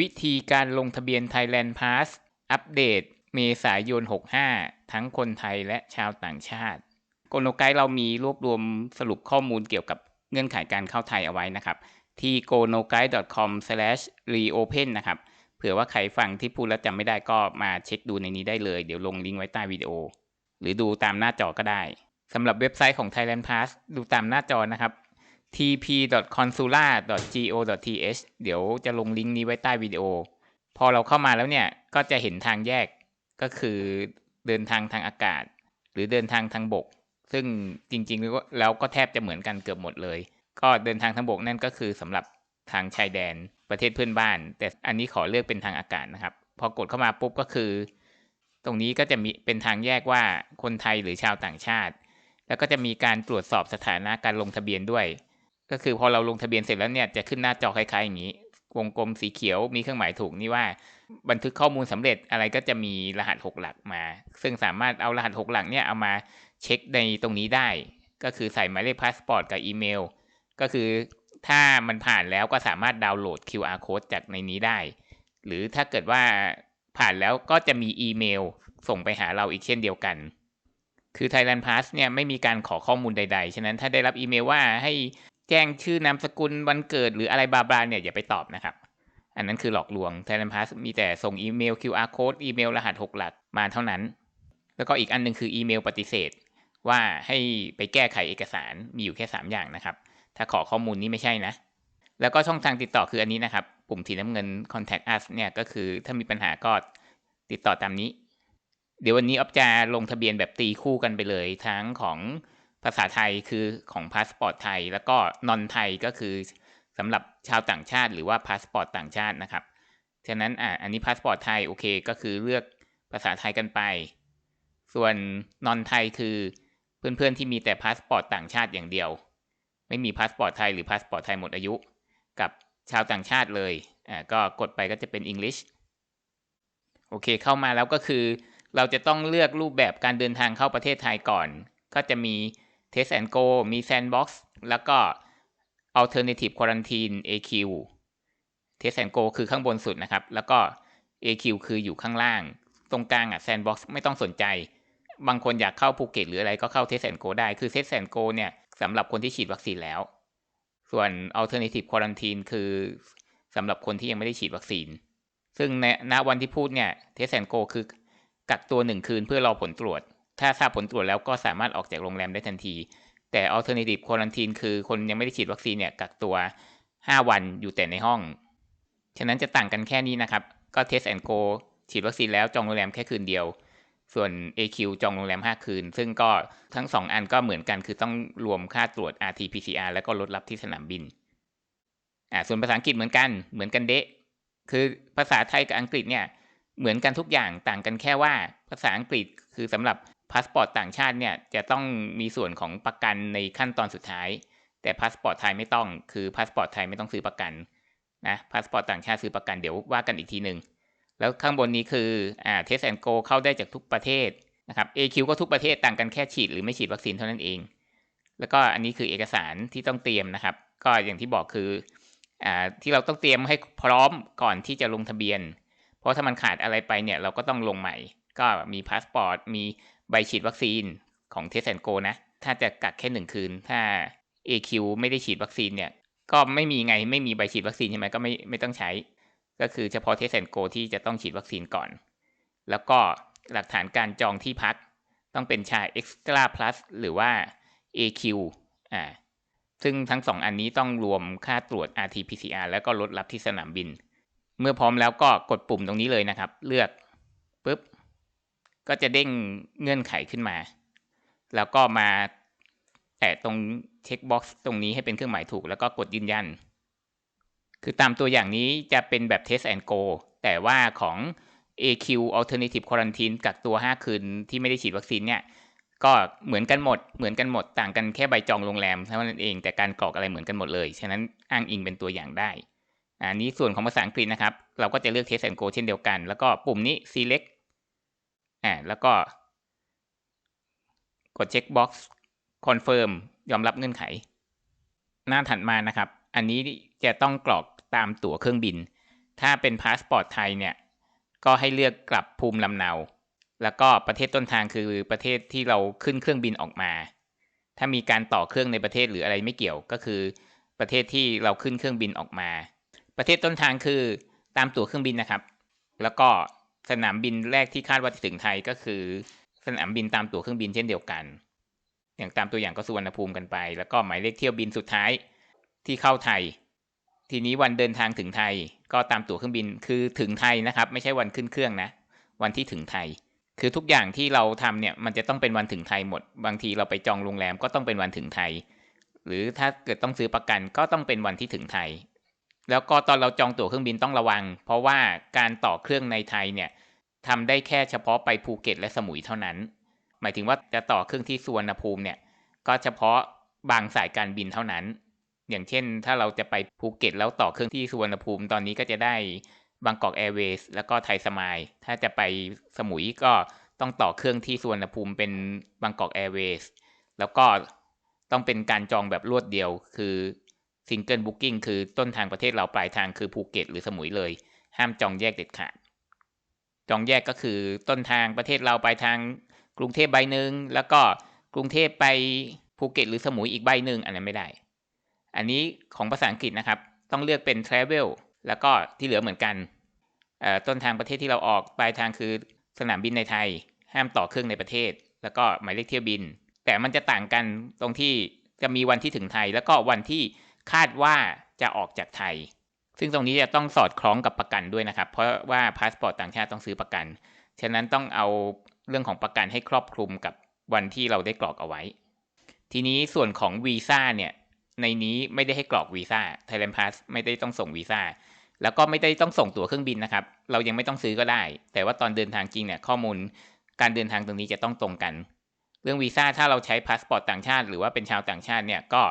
วิธีการลงทะเบียน Thailand Pass อัปเดต เมษายน 65 ทั้งคนไทยและชาวต่างชาติโกโนไกเรามีรวบรวมสรุปข้อมูลเกี่ยวกับเงื่อนไขการเข้าไทยเอาไว้นะครับ ที่ g o n o g a i c o m r e o p e n นะครับ เผื่อว่าใครฟังที่พูดแล้วจำไม่ได้ก็มาเช็คดูในนี้ได้เลย เดี๋ยวลงลิงก์ไว้ใต้วิดีโอ หรือดูตามหน้าจอก็ได้สำหรับเว็บไซต์ของ Thailand Pass ดูตามหน้าจอนะครับ tp.consular.go.th เดี๋ยวจะลงลิงก์นี้ไว้ใต้วิดีโอ พอเราเข้ามาแล้วเนี่ย ก็จะเห็นทางแยกก็คือเดินทางทางอากาศ หรือเดินทางทางบก ซึ่งจริงๆแล้วก็แทบจะเหมือนกันเกือบหมดเลย ก็เดินทางทางบกนั่นก็คือสำหรับทางชายแดนประเทศเพื่อนบ้าน แต่อันนี้ขอเลือกเป็นทางอากาศนะครับ พอกดเข้ามาปุ๊บก็คือ ตรงนี้ก็จะมีเป็นทางแยกว่าคนไทยหรือชาวต่างชาติ แล้วก็จะมีการตรวจสอบสถานะการลงทะเบียนด้วย ก็คือพอเราลงทะเบียนเสร็จแล้วเนี่ยจะขึ้นหน้าจอคล้ายๆอย่างนี้ วงกลมสีเขียวมีเครื่องหมายถูกนี่ว่า บันทึกข้อมูลสำเร็จอะไรก็จะมีรหัส 6 หลักมา ซึ่งสามารถเอารหัส 6 หลักเนี่ยเอามาเช็คในตรงนี้ได้ ก็คือใส่หมายเลขพาสปอร์ตกับอีเมล ก็คือถ้ามันผ่านแล้วก็สามารถดาวน์โหลด QR code จากในนี้ได้ หรือถ้าเกิดว่าผ่านแล้วก็จะมีอีเมลส่งไปหาเราอีกเช่นเดียวกัน คือ Thailand Pass เนี่ยไม่มีการขอข้อมูลใดๆ ฉะนั้นถ้าได้รับอีเมลว่าให้ แจ้งชื่อนามสกุลวันเกิดหรืออะไรบาบาเนี่ยอย่าไปตอบนะครับ อันนั้นคือหลอกลวง Thailand Pass มีแต่ส่งอีเมล QR code อีเมลรหัส 6 หลักมาเท่านั้น แล้วก็อีกอันนึงคืออีเมลปฏิเสธ ว่าให้ไปแก้ไขเอกสารมีอยู่แค่ 3 อย่างนะครับ ถ้าขอข้อมูลนี้ไม่ใช่นะ แล้วก็ช่องทางติดต่อคืออันนี้นะครับ ปุ่มสีน้ำเงิน contact us เนี่ยก็คือถ้ามีปัญหาก็ติดต่อตามนี้ เดี๋ยววันนี้ออฟจะลงทะเบียนแบบตีคู่กันไปเลยทั้งของ ภาษาไทยคือของพาสปอร์ตไทย แล้วก็นอนไทยก็คือสำหรับชาวต่างชาติหรือว่าพาสปอร์ตต่างชาตินะครับ ฉะนั้นอ่าอันนี้พาสปอร์ตไทยโอเคก็คือเลือกภาษาไทยกันไป ส่วนนอนไทยคือเพื่อนๆที่มีแต่พาสปอร์ตต่างชาติอย่างเดียว ไม่มีพาสปอร์ตไทยหรือพาสปอร์ตไทยหมดอายุ กับชาวต่างชาติเลยอ่าก็กดไปก็จะเป็น English โอเคเข้ามาแล้วก็คือ เราจะต้องเลือกรูปแบบการเดินทางเข้าประเทศไทยก่อน ก็จะมี Test and Go มี Sandbox แล้วก็ Alternative Quarantine AQ Test and Go คือข้างบนสุดนะครับ แล้วก็ AQ คืออยู่ข้างล่าง ตรงกลางอะ Sandbox ไม่ต้องสนใจ บางคนอยากเข้าภูเก็ตหรืออะไรก็เข้า Test and Go ได้ คือ Test and Go เนี่ยสำหรับคนที่ฉีดวัคซีนแล้ว ส่วน Alternative Quarantine คือสำหรับคนที่ยังไม่ได้ฉีดวัคซีน ซึ่งในณวันที่พูดเนี่ย Test and Go คือกักตัวหนึ่งคืนเพื่อรอผลตรวจ ถ้าทราบผลตรวจแล้วก็สามารถออกจากโรงแรมได้ทันที แต่ alternative quarantine คือคนยังไม่ได้ฉีดวัคซีนเนี่ยกักตัว 5 วันอยู่แต่ในห้อง ฉะนั้นจะต่างกันแค่นี้นะครับ ก็ test and go ฉีดวัคซีนแล้วจองโรงแรมแค่คืนเดียว ส่วน AQ จองโรงแรม 5 คืน ซึ่งก็ทั้ง 2 อันก็เหมือนกัน คือต้องรวมค่าตรวจ RT-PCR แล้วก็ลดรับที่สนามบิน อ่า ส่วนภาษาอังกฤษเหมือนกัน เหมือนกันเดะ คือภาษาไทยกับอังกฤษเนี่ยเหมือนกันทุกอย่างต่างกันแค่ว่าภาษาอังกฤษคือสำหรับ พาสปอร์ตต่างชาติเนี่ยจะต้องมีส่วนของประกันในขั้นตอนสุดท้าย แต่พาสปอร์ตไทยไม่ต้อง คือพาสปอร์ตไทยไม่ต้องซื้อประกันนะพาสปอร์ตต่างชาติซื้อประกันเดี๋ยวว่ากันอีกทีหนึ่งแล้วข้างบนนี้คืออ่าเทสแอนโกเข้าได้จากทุกประเทศนะครับ AQ ก็ทุกประเทศต่างกันแค่ฉีดหรือไม่ฉีดวัคซีนเท่านั้นเอง แล้วก็อันนี้คือเอกสารที่ต้องเตรียมนะครับ ก็อย่างที่บอกคืออ่าที่เราต้องเตรียมให้พร้อมก่อนที่จะลงทะเบียน เพราะถ้ามันขาดอะไรไปเนี่ยเราก็ต้องลงใหม่ ก็มีพาสปอร์ตมี ใบฉีดวัคซีนของเทสแอนโกนะ ถ้าจะกักแค่หนึ่งคืน ถ้า AQ ไม่ได้ฉีดวัคซีนเนี่ย ก็ไม่มีไงไม่มีใบฉีดวัคซีนใช่ไหมก็ไม่ไม่ต้องใช้ ก็คือเฉพาะเทสแอนโกที่จะต้องฉีดวัคซีนก่อน แล้วก็หลักฐานการจองที่พักต้องเป็นชาย Extra Plus หรือว่า AQ อ่าซึ่งทั้งสองอันนี้ต้องรวมค่าตรวจ RT-PCR แล้วก็ลดรับที่สนามบิน เมื่อพร้อมแล้วก็กดปุ่มตรงนี้เลยนะครับ เลือกปุ๊บ ก็จะเด้งเงื่อนไขขึ้นมา แล้วก็มาแตะตรงเช็คบ็อกซ์ตรงนี้ให้เป็นเครื่องหมายถูก แล้วก็กดยืนยัน คือตามตัวอย่างนี้จะเป็นแบบ Test and Go แต่ว่าของ AQ Alternative Quarantine กักตัว 5 คืนที่ไม่ได้ฉีดวัคซีนเนี่ย ก็เหมือนกันหมด เหมือนกันหมด ต่างกันแค่ใบจองโรงแรมเท่านั้นเอง แต่การกรอกอะไรเหมือนกันหมดเลย ฉะนั้นอ้างอิงเป็นตัวอย่างได้อันนี้ส่วนของภาษาอังกฤษนะครับ เราก็จะเลือก Test and Go เช่นเดียวกัน แล้วก็ปุ่มนี้ select อ่าแล้วก็กด check box confirm ยอมรับเงื่อนไข หน้าถัดมานะครับ อันนี้จะต้องกรอกตามตั๋วเครื่องบิน ถ้าเป็นพาสปอร์ตไทยเนี่ย ก็ให้เลือกกลับภูมิลำเนา แล้วก็ประเทศต้นทางคือประเทศที่เราขึ้นเครื่องบินออกมา ถ้ามีการต่อเครื่องในประเทศหรืออะไรไม่เกี่ยวก็คือ ประเทศที่เราขึ้นเครื่องบินออกมา ประเทศต้นทางคือตามตั๋วเครื่องบินนะครับ แล้วก็ สนามบินแรกที่คาดว่าจะถึงไทยก็คือ สนามบินตามตั๋วเครื่องบินเช่นเดียวกัน อย่างตามตัวอย่างก็สุวรรณภูมิกันไป แล้วก็หมายเลขเที่ยวบินสุดท้ายที่เข้าไทย ทีนี้วันเดินทางถึงไทย ก็ตามตั๋วเครื่องบินคือถึงไทยนะครับ ไม่ใช่วันขึ้นเครื่องนะ วันที่ถึงไทย คือทุกอย่างที่เราทำเนี่ยมันจะต้องเป็นวันถึงไทยหมด บางทีเราไปจองโรงแรมก็ต้องเป็นวันถึงไทย หรือถ้าเกิดต้องซื้อประกันก็ต้องเป็นวันที่ถึงไทย แล้วก็ตอนเราจองตั๋วเครื่องบินต้องระวัง เพราะว่าการต่อเครื่องในไทยเนี่ยทำได้แค่เฉพาะไปภูเก็ตและสมุยเท่านั้น หมายถึงว่าจะต่อเครื่องที่สุวรรณภูมิเนี่ยก็เฉพาะบางสายการบินเท่านั้น อย่างเช่น ถ้าเราจะไปภูเก็ตแล้วต่อเครื่องที่สุวรรณภูมิ ตอนนี้ก็จะได้บางกอกแอร์เวย์แล้วก็ไทยสมายถ้าจะไปสมุยก็ต้องต่อเครื่องที่สุวรรณภูมิเป็นบางกอกแอร์เวย์แล้วก็ต้องเป็นการจองแบบรวดเดียว คือ ซิงเกิลบุ๊กิ้งคือต้นทางประเทศเราปลายทางคือภูเก็ตหรือสมุยเลย ห้ามจองแยกเด็ดขาด จองแยกก็คือต้นทางประเทศเราปลายทางกรุงเทพใบหนึ่งแล้วก็กรุงเทพไปภูเก็ตหรือสมุยอีกใบหนึ่งอันนั้นไม่ได้ อันนี้ของภาษาอังกฤษนะครับ ต้องเลือกเป็น travel แล้วก็ที่เหลือเหมือนกันต้นทางประเทศที่เราออกปลายทางคือสนามบินในไทย ห้ามต่อเครื่องในประเทศ แล้วก็หมายเลขเที่ยวบิน แต่มันจะต่างกันตรงที่จะมีวันที่ถึงไทย แล้วก็วันที่ คาดว่าจะออกจากไทย ซึ่งตรงนี้จะต้องสอดคล้องกับประกันด้วยนะครับ เพราะว่าพาสปอร์ตต่างชาติต้องซื้อประกัน ฉะนั้นต้องเอาเรื่องของประกันให้ครอบคลุมกับวันที่เราได้กรอกเอาไว้ ทีนี้ส่วนของวีซ่าเนี่ยในนี้ไม่ได้ให้กรอกวีซ่า Thailand Pass ไม่ได้ต้องส่งวีซ่าแล้วก็ไม่ได้ต้องส่งตั๋วเครื่องบินนะครับ เรายังไม่ต้องซื้อก็ได้ แต่ว่าตอนเดินทางจริงเนี่ยข้อมูลการเดินทางตรงนี้จะต้องตรงกัน เรื่องวีซ่าถ้าเราใช้พาสปอร์ตต่างชาติ หรือว่าเป็นชาวต่างชาติเนี่ยก็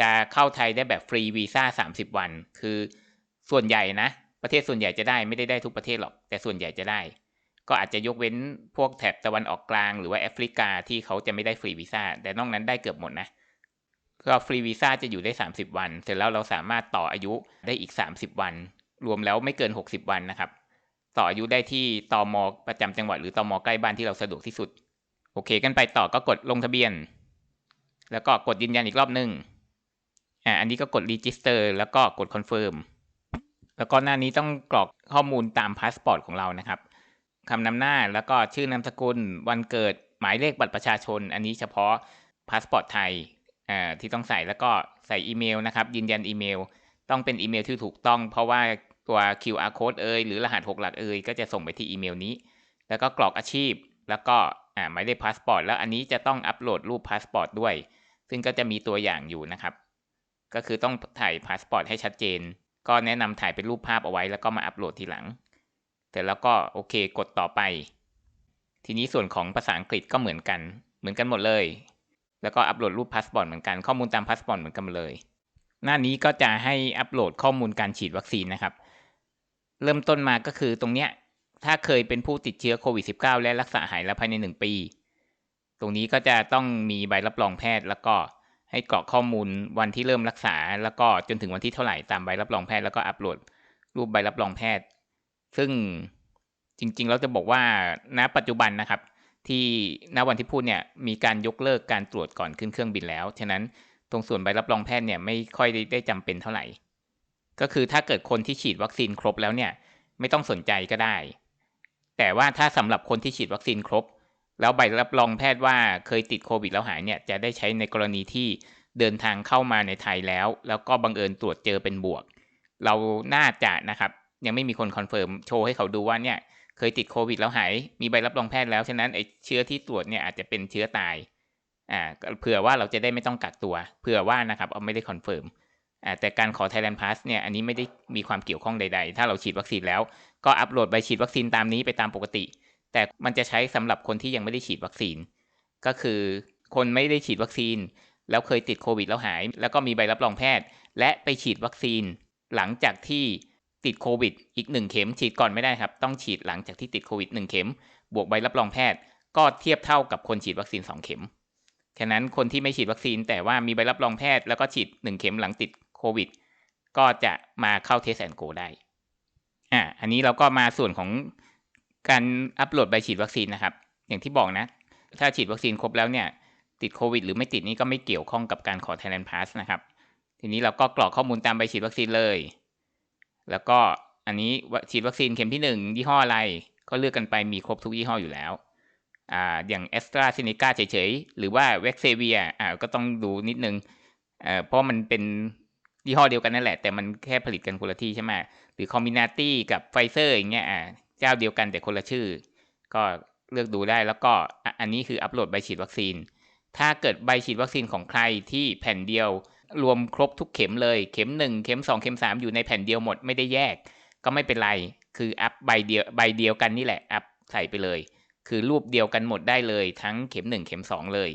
จะเข้าไทยได้แบบฟรีวีซ่า30วัน คือส่วนใหญ่นะ ประเทศส่วนใหญ่จะได้ไม่ได้ได้ทุกประเทศหรอก แต่ส่วนใหญ่จะได้ ก็อาจจะยกเว้นพวกแถบตะวันออกกลาง หรือว่าแอฟริกาที่เขาจะไม่ได้ฟรีวีซ่าแต่นอกนั้นได้เกือบหมดนะก็ฟรีวีซ่าจะอยู่ได้ 30 วัน เสร็จแล้วเราสามารถต่ออายุได้อีก 30 วัน รวมแล้วไม่เกิน 60 วันนะครับ ต่ออายุได้ที่ตอมอประจำจังหวัดหรือตอมอใกล้บ้านที่เราสะดวกที่สุด โอเค กันไปต่อก็กดลงทะเบียน แล้วก็กดยืนยันอีกรอบหนึ่ง อ่าอันนี้ก็กด register แล้วก็กด confirm แล้วก็หน้านี้ต้องกรอกข้อมูลตามพาสปอร์ตของเรานะครับคำนำหน้าแล้วก็ชื่อนามสกุล วันเกิดหมายเลขบัตรประชาชน อันนี้เฉพาะพาสปอร์ตไทยอ่าที่ต้องใส่แล้วก็ใส่อีเมลนะครับ ยืนยันอีเมล ต้องเป็นอีเมลที่ถูกต้อง เพราะว่าตัว QR code เอยหรือรหัส 6 หลักเอยก็จะส่งไปที่อีเมลนี้ แล้วก็กรอกอาชีพ แล้วก็อ่าหมายเลขพาสปอร์ตแล้วอันนี้จะต้องอัปโหลดรูปพาสปอร์ตด้วย ซึ่งก็จะมีตัวอย่างอยู่นะครับ ก็คือต้องถ่ายพาสปอร์ตให้ชัดเจน ก็แนะนำถ่ายเป็นรูปภาพเอาไว้แล้วก็มาอัปโหลดทีหลัง แต่แล้วก็โอเคกดต่อไป ทีนี้ส่วนของภาษาอังกฤษก็เหมือนกัน เหมือนกันหมดเลย แล้วก็อัปโหลดรูปพาสปอร์ตเหมือนกันข้อมูลตามพาสปอร์ตเหมือนกันเลย หน้านี้ก็จะให้อัปโหลดข้อมูลการฉีดวัคซีนนะครับ เริ่มต้นมาก็คือตรงเนี้ยถ้าเคยเป็นผู้ติดเชื้อโควิด -19 และรักษาหายแล้วภายในหนึ่งปี ตรงนี้ก็จะต้องมีใบรับรองแพทย์แล้วก็ ให้กรอกข้อมูลวันที่เริ่มรักษา แล้วก็จนถึงวันที่เท่าไหร่ตามใบรับรองแพทย์แล้วก็อัปโหลดรูปใบรับรองแพทย์ ซึ่งจริงๆเราจะบอกว่าณปัจจุบันนะครับ ที่ณวันที่พูดเนี่ยมีการยกเลิกการตรวจก่อนขึ้นเครื่องบินแล้ว ฉะนั้นตรงส่วนใบรับรองแพทย์เนี่ยไม่ค่อยได้ได้จำเป็นเท่าไหร่ ก็คือถ้าเกิดคนที่ฉีดวัคซีนครบแล้วเนี่ยไม่ต้องสนใจก็ได้ แต่ว่าถ้าสำหรับคนที่ฉีดวัคซีนครบ แล้วใบรับรองแพทย์ว่าเคยติดโควิดแล้วหายเนี่ยจะได้ใช้ในกรณีที่เดินทางเข้ามาในไทยแล้ว แล้วก็บังเอิญตรวจเจอเป็นบวก เราน่าจะนะครับ ยังไม่มีคนคอนเฟิร์มโชว์ให้เขาดูว่าเนี่ยเคยติดโควิดแล้วหาย มีใบรับรองแพทย์แล้ว ฉะนั้นไอ้เชื้อที่ตรวจเนี่ยอาจจะเป็นเชื้อตาย อ่า เผื่อว่าเราจะได้ไม่ต้องกักตัว เผื่อว่านะครับ เอาไม่ได้คอนเฟิร์ม อ่า แต่การขอ Thailand Pass เนี่ย อันนี้ไม่ได้มีความเกี่ยวข้องใด ๆ ถ้าเราฉีดวัคซีนแล้ว ก็อัปโหลดใบฉีดวัคซีนตามนี้ไปตามปกติ แต่มันจะใช้สำหรับคนที่ยังไม่ได้ฉีดวัคซีน ก็คือคนไม่ได้ฉีดวัคซีน แล้วเคยติดโควิดแล้วหาย แล้วก็มีใบรับรองแพทย์ และไปฉีดวัคซีน หลังจากที่ติดโควิดอีกหนึ่งเข็ม ฉีดก่อนไม่ได้ครับ ต้องฉีดหลังจากที่ติดโควิดหนึ่งเข็ม บวกใบรับรองแพทย์ ก็เทียบเท่ากับคนฉีดวัคซีนสองเข็มฉะนั้นคนที่ไม่ฉีดวัคซีน แต่ว่ามีใบรับรองแพทย์แล้วก็ฉีดหนึ่งเข็มหลังติดโควิดก็จะมาเข้าเทสแอนโกได้อ่าอันนี้เราก็มาส่วนของ การอัปโหลดใบฉีดวัคซีนนะครับ อย่างที่บอกนะ ถ้าฉีดวัคซีนครบแล้วเนี่ย ติดโควิดหรือไม่ติดนี่ก็ไม่เกี่ยวข้องกับการขอ Thailand Pass นะครับ ทีนี้เราก็กรอกข้อมูลตามใบฉีดวัคซีนเลย แล้วก็อันนี้ฉีดวัคซีนเข็มที่หนึ่งยี่ห้ออะไร ก็เลือกกันไปมีครบทุกยี่ห้ออยู่แล้วอ่าอย่างแอสตราเซเนกาเฉยๆ หรือว่าเว็กเซเวียอ่าก็ต้องดูนิดนึงเอ่อเพราะมันเป็นยี่ห้อเดียวกันนั่นแหละ แต่มันแค่ผลิตกันคนละที่ใช่ไหมหรือคอมบินาตี้กับไฟเซอร์อย่างเงี้ยอ่า จ้าเดียวกันแต่คนละชื่อ ก็เลือกดูได้แล้วก็อันนี้คืออัปโหลดใบฉีดวัคซีน ถ้าเกิดใบฉีดวัคซีนของใครที่แผ่นเดียว รวมครบทุกเข็มเลย เข็มหนึ่งเข็มสองเข็มสามอยู่ในแผ่นเดียวหมดไม่ได้แยก ก็ไม่เป็นไร คืออัพใบเดียวใบเดียวกันนี่แหละอัพใส่ไปเลย คือรูปเดียวกันหมดได้เลย ทั้งเข็มหนึ่งเข็มสองเลย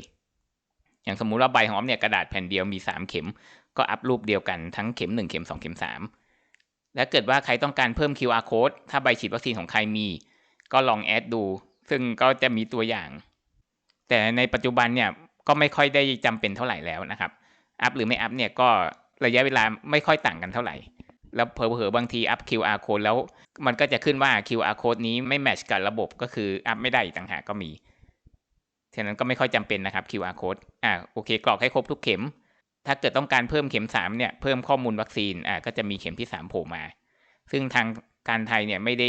อย่างสมมุติว่าใบของออมเนี่ยกระดาษแผ่นเดียวมีสามเข็ม ก็อัพรูปเดียวกันทั้งเข็มหนึ่งเข็มสองเข็มสาม และเกิดว่าใครต้องการเพิ่ม QR code ถ้าใบฉีดวัคซีนของใครมี ก็ลองแอดดู ซึ่งก็จะมีตัวอย่าง แต่ในปัจจุบันเนี่ยก็ไม่ค่อยได้จำเป็นเท่าไหร่แล้วนะครับ อัพหรือไม่อัพเนี่ยก็ระยะเวลาไม่ค่อยต่างกันเท่าไหร่ แล้วเผลอๆบางทีอัพ QR code แล้ว มันก็จะขึ้นว่า QR code นี้ไม่แมชกับระบบก็คืออัพไม่ได้ต่างหากก็มีฉะนั้นก็ไม่ค่อยจำเป็นนะครับ QR code อ่าโอเค กรอกให้ครบทุกเข็ม ถ้าเกิดต้องการเพิ่มเข็มสามเนี่ยเพิ่มข้อมูลวัคซีนอ่าก็จะมีเข็มที่สามโผล่มา ซึ่งทางการไทยเนี่ยไม่ได้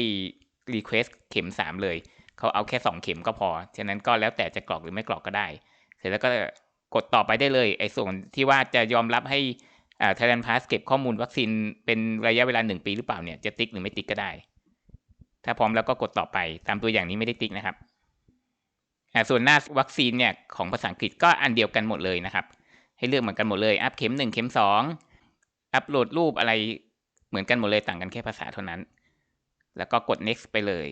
รีเควสเข็มสามเลย เขาเอาแค่สองเข็มก็พอ ฉะนั้นก็แล้วแต่จะกรอกหรือไม่กรอกก็ได้ เสร็จแล้วก็กดต่อไปได้เลยไอ้ส่วนที่ว่าจะยอมรับให้อ่า Thailand Pass เก็บข้อมูลวัคซีนเป็นระยะเวลาหนึ่งปีหรือเปล่าเนี่ยจะติ๊กหรือไม่ติ๊กก็ได้ ถ้าพร้อมแล้วก็กดต่อไปตามตัวอย่างนี้ไม่ได้ติ๊กนะครับอ่าส่วนหน้าวัคซีนเนี่ยของภาษาอังกฤษก็อันเดียวกันหมดเลยนะครับ ให้เลือกเหมือนกันหมดเลยอัพเข็มหนึ่งเข็มสองอัพโหลดรูปอะไรเหมือนกันหมดเลยต่างกันแค่ภาษาเท่านั้น แล้วก็กด next ไปเลย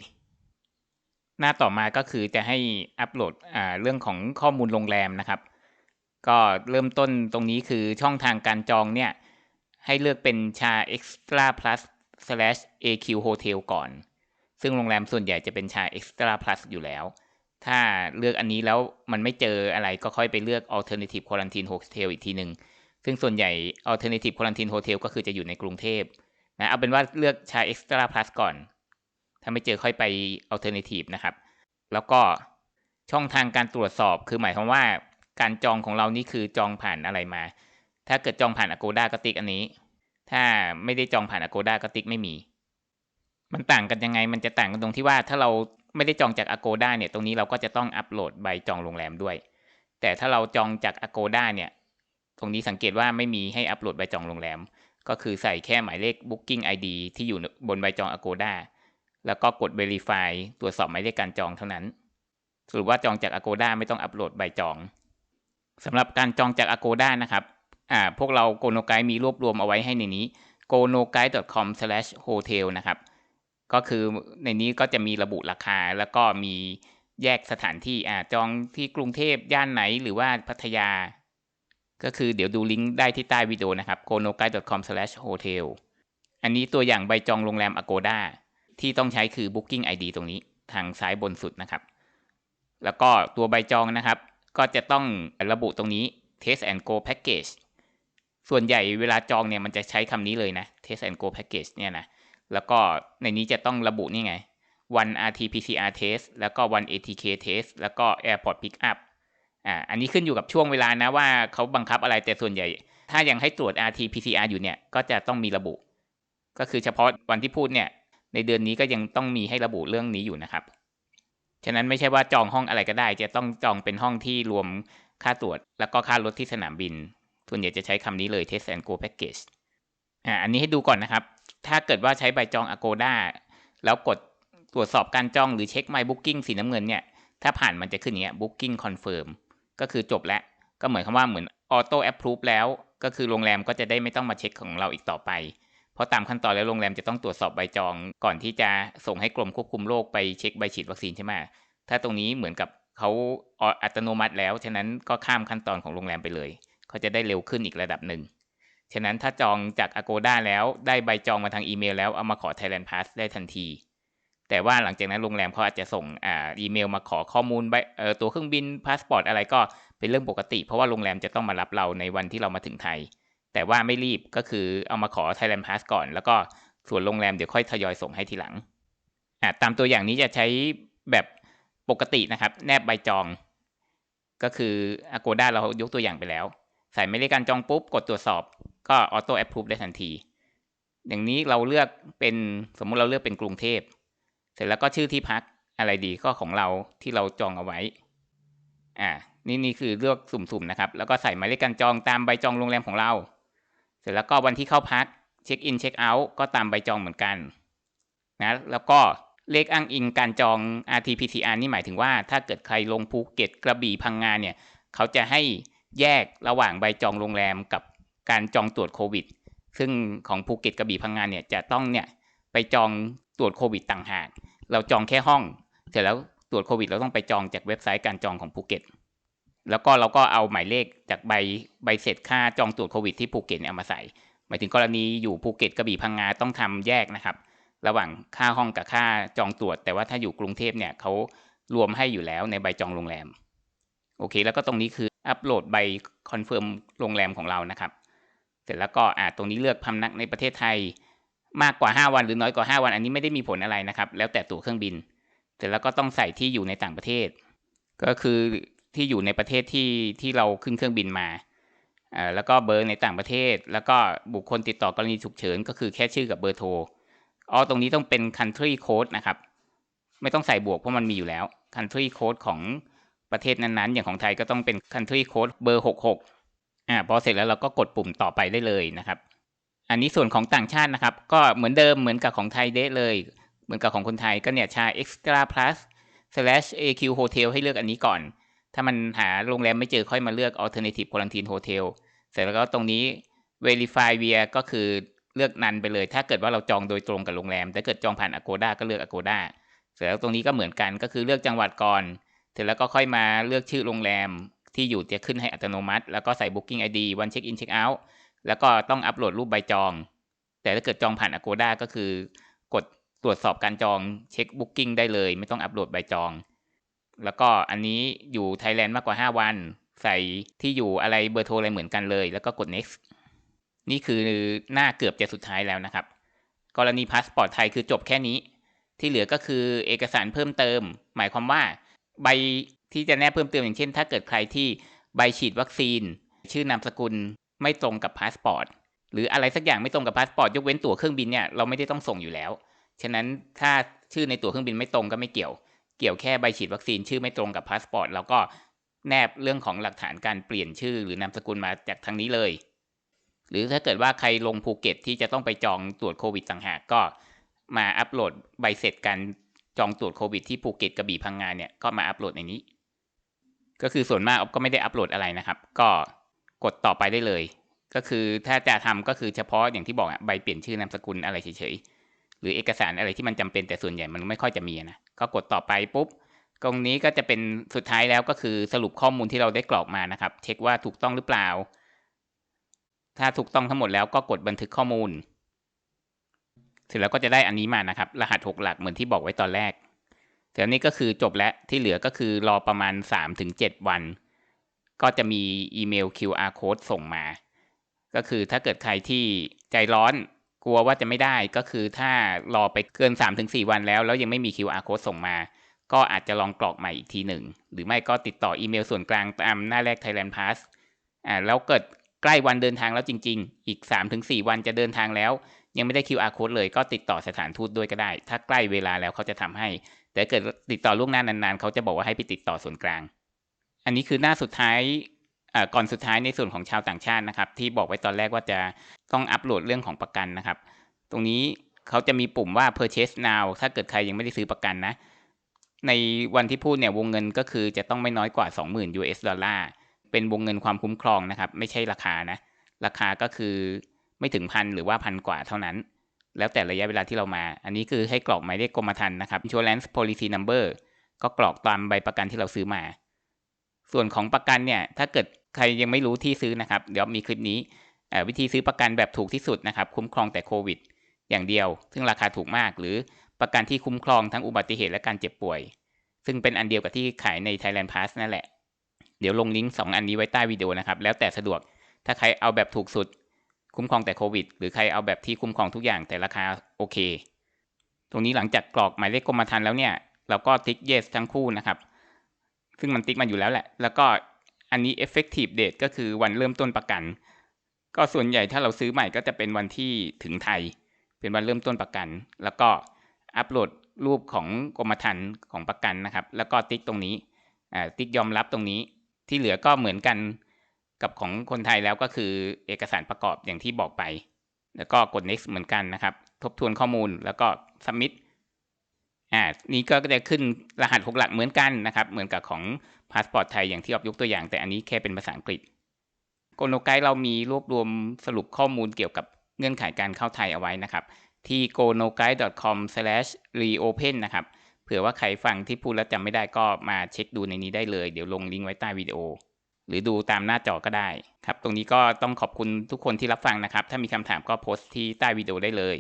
หน้าต่อมาก็คือจะให้อัปโหลดเรื่องของข้อมูลโรงแรมนะครับ ก็เริ่มต้นตรงนี้คือช่องทางการจองเนี่ยให้เลือกเป็นชา extra plus slash aq hotel ก่อน ซึ่งโรงแรมส่วนใหญ่จะเป็นชา extra plus อยู่แล้ว ถ้าเลือกอันนี้แล้วมันไม่เจออะไรก็ค่อยไปเลือก alternative quarantine hotel อีกทีหนึ่งซึ่งส่วนใหญ่ alternative quarantine hotel ก็คือจะอยู่ในกรุงเทพนะเอาเป็นว่าเลือกชา extra plus ก่อน ถ้าไม่เจอค่อยไป alternative นะครับ แล้วก็ช่องทางการตรวจสอบคือหมายความว่าการจองของเรานี่คือจองผ่านอะไรมา ถ้าเกิดจองผ่าน Agoda ก็ติ๊กอันนี้ ถ้าไม่ได้จองผ่าน Agoda ก็ติ๊กไม่มี มันต่างกันยังไง มันจะต่างกันตรงที่ว่าถ้าเรา ไม่ได้จองจาก Agoda เนี่ยตรงนี้เราก็จะต้องอัปโหลดใบจองโรงแรมด้วย แต่ถ้าเราจองจาก Agoda เนี่ยตรงนี้สังเกตว่าไม่มีให้อัปโหลดใบจองโรงแรม ก็คือใส่แค่หมายเลข Booking ID ที่อยู่บนใบจอง Agoda แล้วก็กด Verify ตรวจสอบหมายเลขการจองเท่านั้น สรุปว่าจองจาก Agoda ไม่ต้องอัปโหลดใบจองสำหรับการจองจาก Agoda นะครับอ่าพวกเราโกโนไกมีรวบรวมเอาไว้ให้ในนี้ gonoguide.com/hotel นะครับ ก็คือในนี้ก็จะมีระบุราคา แล้วก็มีแยกสถานที่อ่าจองที่กรุงเทพย่านไหนหรือว่าพัทยา ก็คือเดี๋ยวดูลิงก์ได้ที่ใต้วิดีโอนะครับ gonoguide.com/hotel อันนี้ตัวอย่างใบจองโรงแรม Agoda ที่ต้องใช้คือ Booking ID ตรงนี้ทางซ้ายบนสุดนะครับ แล้วก็ตัวใบจองนะครับ ก็จะต้องระบุตรงนี้ Test and Go Package ส่วนใหญ่เวลาจองเนี่ยมันจะใช้คำนี้เลยนะ Test and Go Package เนี่ยนะ แล้วก็ในนี้จะต้องระบุนี่ไง one RT-PCR test แล้วก็ one ATK test แล้วก็ airport pick up อ่าอันนี้ขึ้นอยู่กับช่วงเวลานะว่าเขาบังคับอะไรแต่ส่วนใหญ่ ถ้ายังให้ตรวจ RT-PCR อยู่เนี่ย ก็จะต้องมีระบุ ก็คือเฉพาะวันที่พูดเนี่ย ในเดือนนี้ก็ยังต้องมีให้ระบุเรื่องนี้อยู่นะครับ ฉะนั้นไม่ใช่ว่าจองห้องอะไรก็ได้ จะต้องจองเป็นห้องที่รวมค่าตรวจ แล้วก็ค่ารถที่สนามบินส่วนใหญ่จะใช้คำนี้เลย Test and Go Package อ่าอันนี้ให้ดูก่อนนะครับ ถ้าเกิดว่าใช้ใบจอง Agoda แล้วกดตรวจสอบการจองหรือเช็ค My Booking สีน้ำเงินเนี่ย ถ้าผ่านมันจะขึ้นอย่างเงี้ย Booking Confirm ก็คือจบแล้ว ก็เหมือนคำว่าเหมือน Auto Approve แล้ว ก็คือโรงแรมก็จะได้ไม่ต้องมาเช็คของเราอีกต่อไป เพราะตามขั้นตอนแล้วโรงแรมจะต้องตรวจสอบใบจอง ก่อนที่จะส่งให้กรมควบคุมโรคไปเช็คใบฉีดวัคซีนใช่ไหมถ้าตรงนี้เหมือนกับเขาอัตโนมัติแล้ว ฉะนั้นก็ข้ามขั้นตอนของโรงแรมไปเลย เขาจะได้เร็วขึ้นอีกระดับหนึ่ง ฉะนั้นถ้าจองจาก Agoda แล้วได้ใบจองมาทางอีเมลแล้วเอามาขอ Thailand Pass ได้ทันที แต่ว่าหลังจากนั้นโรงแรมเขาอาจจะส่งอ่าอีเมลมาขอข้อมูลใบเอ่อตัวเครื่องบินพาสปอร์ตอะไรก็เป็นเรื่องปกติ เพราะว่าโรงแรมจะต้องมารับเราในวันที่เรามาถึงไทย แต่ว่าไม่รีบก็คือเอามาขอ Thailand Pass ก่อน แล้วก็ส่วนโรงแรมเดี๋ยวค่อยทยอยส่งให้ทีหลังอ่าตามตัวอย่างนี้จะใช้แบบปกตินะครับ แนบใบจอง ก็คือ Agoda เรายกตัวอย่างไปแล้ว ใส่ไม่ได้การจองปุ๊บกดตรวจสอบ ก็ออโต้แอปพูฟได้ทันที อย่างนี้เราเลือกเป็นสมมุติเราเลือกเป็นกรุงเทพ เสร็จแล้วก็ชื่อที่พักอะไรดีก็ของเราที่เราจองเอาไว้ อ่า นี่นี่คือเลือกสุ่มๆนะครับ แล้วก็ใส่หมายเลขการจองตามใบจองโรงแรมของเรา เสร็จแล้วก็วันที่เข้าพักเช็คอินเช็คเอาท์ก็ตามใบจองเหมือนกันนะแล้วก็เลขอ้างอิงการจอง RT-PCR นี่หมายถึงว่า ถ้าเกิดใครลงภูเก็ตกระบี่พังงานเนี่ย เขาจะให้แยกระหว่างใบจองโรงแรมกับ การจองตรวจโควิด ซึ่งของภูเก็ตกระบี่พังงานเนี่ยจะต้องเนี่ยไปจองตรวจโควิดต่างหาก เราจองแค่ห้อง เสร็จแล้วตรวจโควิด เราต้องไปจองจากเว็บไซต์การจองของภูเก็ต แล้วก็เราก็เอาหมายเลขจากใบใบเสร็จค่าจองตรวจโควิดที่ภูเก็ตเนี่ยมาใส่ หมายถึงกรณีอยู่ภูเก็ตกระบี่พังงาต้องทำแยกนะครับ ระหว่างค่าห้องกับค่าจองตรวจ แต่ว่าถ้าอยู่กรุงเทพเนี่ยเขารวมให้อยู่แล้วในใบจองโรงแรม โอเค แล้วก็ตรงนี้คืออัปโหลดใบคอนเฟิร์มโรงแรมของเรานะครับ ร็จแล้วก็อ่าตรงนี้เลือกพำนักในประเทศไทย มากกว่า 5 วันหรือน้อยกว่า 5 วันอันนี้ไม่ได้มีผลอะไรนะครับ แล้วแต่ตั๋วเครื่องบิน เสร็จแล้วก็ต้องใส่ที่อยู่ในต่างประเทศ ก็คือที่อยู่ในประเทศที่ที่เราขึ้นเครื่องบินมาอ่าแล้วก็เบอร์ในต่างประเทศ แล้วก็บุคคลติดต่อกรณีฉุกเฉินก็คือแค่ชื่อกับเบอร์โทรอ๋อตรงนี้ต้องเป็น country code นะครับ ไม่ต้องใส่บวกเพราะมันมีอยู่แล้ว country code ของประเทศนั้นๆ อย่างของไทยก็ต้องเป็น country code เบอร์66 อ่าพอเสร็จแล้วเราก็กดปุ่มต่อไปได้เลยนะครับ อันนี้ส่วนของต่างชาตินะครับ ก็เหมือนเดิมเหมือนกับของไทยเดะเลย เหมือนกับของคนไทยก็เนี่ยชา extra plus slash aq hotel ให้เลือกอันนี้ก่อน ถ้ามันหาโรงแรมไม่เจอค่อยมาเลือก alternative quarantine hotel เสร็จแล้วก็ตรงนี้ verify via ก็คือเลือกนันไปเลย ถ้าเกิดว่าเราจองโดยตรงกับโรงแรมแต่เกิดจองผ่าน Agoda ก็เลือก Agoda เสร็จแล้วตรงนี้ก็เหมือนกันก็คือเลือกจังหวัดก่อน เสร็จแล้วก็ค่อยมาเลือกชื่อโรงแรม ที่อยู่จะขึ้นให้อัตโนมัติ แล้วก็ใส่ booking id วันเช็คอินเช็คเอาท์แล้วก็ต้องอัปโหลดรูปใบจอง แต่ถ้าเกิดจองผ่าน Agoda ก็คือกดตรวจสอบการจองเช็ค booking ได้เลย ไม่ต้องอัปโหลดใบจอง แล้วก็อันนี้อยู่ไทยแลนด์มากกว่า 5 วัน ใส่ที่อยู่อะไรเบอร์โทรอะไรเหมือนกันเลย แล้วก็กด next นี่คือหน้าเกือบจะสุดท้ายแล้วนะครับ กรณีพาสปอร์ตไทยคือจบแค่นี้ ที่เหลือก็คือเอกสารเพิ่มเติม หมายความว่าใบ ที่จะแนบเพิ่มเติมอย่างเช่น ถ้าเกิดใครที่ใบฉีดวัคซีน ชื่อนามสกุลไม่ตรงกับพาสปอร์ตหรืออะไรสักอย่างไม่ตรงกับพาสปอร์ตยกเว้นตั๋วเครื่องบินเนี่ยเราไม่ได้ต้องส่งอยู่แล้ว ฉะนั้นถ้าชื่อในตั๋วเครื่องบินไม่ตรงก็ไม่เกี่ยว เกี่ยวแค่ใบฉีดวัคซีนชื่อไม่ตรงกับพาสปอร์ตเราก็แนบเรื่องของหลักฐานการเปลี่ยนชื่อ หรือนามสกุลมาจากทางนี้เลย หรือถ้าเกิดว่าใครลงภูเก็ตที่จะต้องไปจองตรวจโควิดต่างหากก็มาอัปโหลดใบเสร็จการจองตรวจโควิดที่ภูเก็ตกระบี่พังงานเนี่ยก็มาอัปโหลดในนี้ ก็คือส่วนมากออฟก็ไม่ได้อัปโหลดอะไรนะครับ ก็กดต่อไปได้เลย ก็คือถ้าจะทำก็คือเฉพาะอย่างที่บอกอะใบเปลี่ยนชื่อนามสกุลอะไรเฉยๆหรือเอกสารอะไรที่มันจำเป็นแต่ส่วนใหญ่มันไม่ค่อยจะมีนะก็กดต่อไปปุ๊บตรงนี้ก็จะเป็นสุดท้ายแล้วก็คือสรุปข้อมูลที่เราได้กรอกมานะครับ เช็คว่าถูกต้องหรือเปล่า ถ้าถูกต้องทั้งหมดแล้วก็กดบันทึกข้อมูลเสร็จแล้วก็จะได้อันนี้มานะครับ รหัสหกหลักเหมือนที่บอกไว้ตอนแรก แต่นี้ก็คือจบแล้วที่เหลือก็คือรอประมาณ 3-7 วัน ก็จะมีอีเมล QR code ส่งมา ก็คือถ้าเกิดใครที่ใจร้อนกลัวว่าจะไม่ได้ก็คือถ้ารอไปเกิน 3-4 วันแล้ว แล้วยังไม่มี QR code ส่งมา ก็อาจจะลองกรอกใหม่อีกทีหนึ่ง หรือไม่ก็ติดต่ออีเมลส่วนกลางตามหน้าแรก Thailand Pass อ่าแล้วเกิดใกล้วันเดินทางแล้วจริง ๆ อีก 3-4 วันจะเดินทางแล้ว ยังไม่ได้ QR code เลยก็ติดต่อสถานทูตด้วยก็ได้ ถ้าใกล้เวลาแล้วเขาจะทำให้ แต่เกิดติดต่อล่วงหน้านานๆเขาจะบอกว่าให้ไปติดต่อส่วนกลาง อันนี้คือหน้าสุดท้ายก่อนสุดท้ายในส่วนของชาวต่างชาตินะครับ ที่บอกไว้ตอนแรกว่าจะต้องอัปโหลดเรื่องของประกันนะครับ ตรงนี้เขาจะมีปุ่มว่า purchase now ถ้าเกิดใครยังไม่ได้ซื้อประกันนะ ในวันที่พูดเนี่ยวงเงินก็คือจะต้องไม่น้อยกว่า 20,000 US ดอลลาร์เป็นวงเงินความคุ้มครองนะครับ ไม่ใช่ราคานะ ราคาก็คือไม่ถึงพันหรือว่าพันกว่าเท่านั้น แล้วแต่ระยะเวลาที่เรามา อันนี้คือให้กรอกหมายเลขกรมธรรม์นะครับ insurance policy number ก็กรอกตามใบประกันที่เราซื้อมา ส่วนของประกันเนี่ย ถ้าเกิดใครยังไม่รู้ที่ซื้อนะครับ เดี๋ยวมีคลิปนี้วิธีซื้อประกันแบบถูกที่สุดนะครับ คุ้มครองแต่โควิด อย่างเดียว ซึ่งราคาถูกมาก หรือประกันที่คุ้มครองทั้งอุบัติเหตุและการเจ็บป่วย ซึ่งเป็นอันเดียวกับที่ขายใน Thailand Pass นั่นแหละ เดี๋ยวลงลิงก์2อันนี้ไว้ใต้วิดีโอนะครับ แล้วแต่สะดวก ถ้าใครเอาแบบถูกสุด คุ้มครองแต่โควิด หรือใครเอาแบบที่คุ้มครองทุกอย่างแต่ราคาโอเค ตรงนี้หลังจากกรอกหมายเลขกรมธรรม์แล้วเนี่ย เราก็ติ๊ก yes ทั้งคู่นะครับ ซึ่งมันติ๊กมาอยู่แล้วแหละ แล้วก็อันนี้ effective date ก็คือวันเริ่มต้นประกัน ก็ส่วนใหญ่ถ้าเราซื้อใหม่ก็จะเป็นวันที่ถึงไทย เป็นวันเริ่มต้นประกัน แล้วก็อัปโหลดรูปของกรมธรรม์ของประกันนะครับ แล้วก็ติ๊กตรงนี้ติ๊กยอมรับตรงนี้ที่เหลือก็เหมือนกัน กับของคนไทยแล้วก็คือเอกสารประกอบอย่างที่บอกไป แล้วก็กด next เหมือนกันนะครับ ทบทวนข้อมูลแล้วก็ submit อ่านี่ก็จะขึ้นรหัสหกหลักเหมือนกันนะครับ เหมือนกับของพาสปอร์ตไทยอย่างที่ออกยกตัวอย่าง แต่อันนี้แค่เป็นภาษาอังกฤษโกโนไกเรามีรวบรวมสรุปข้อมูลเกี่ยวกับเงื่อนไขการเข้าไทยเอาไว้นะครับ ที่ gonoguide.com/reopen นะครับ เผื่อว่าใครฟังที่พูดแล้วจำไม่ได้ก็มาเช็คดูในนี้ได้เลย เดี๋ยวลงลิงก์ไว้ใต้วิดีโอ หรือดูตามหน้าจอก็ได้ครับ ตรงนี้ก็ต้องขอบคุณทุกคนที่รับฟังนะครับ ถ้ามีคำถามก็โพสต์ที่ใต้วิดีโอได้เลย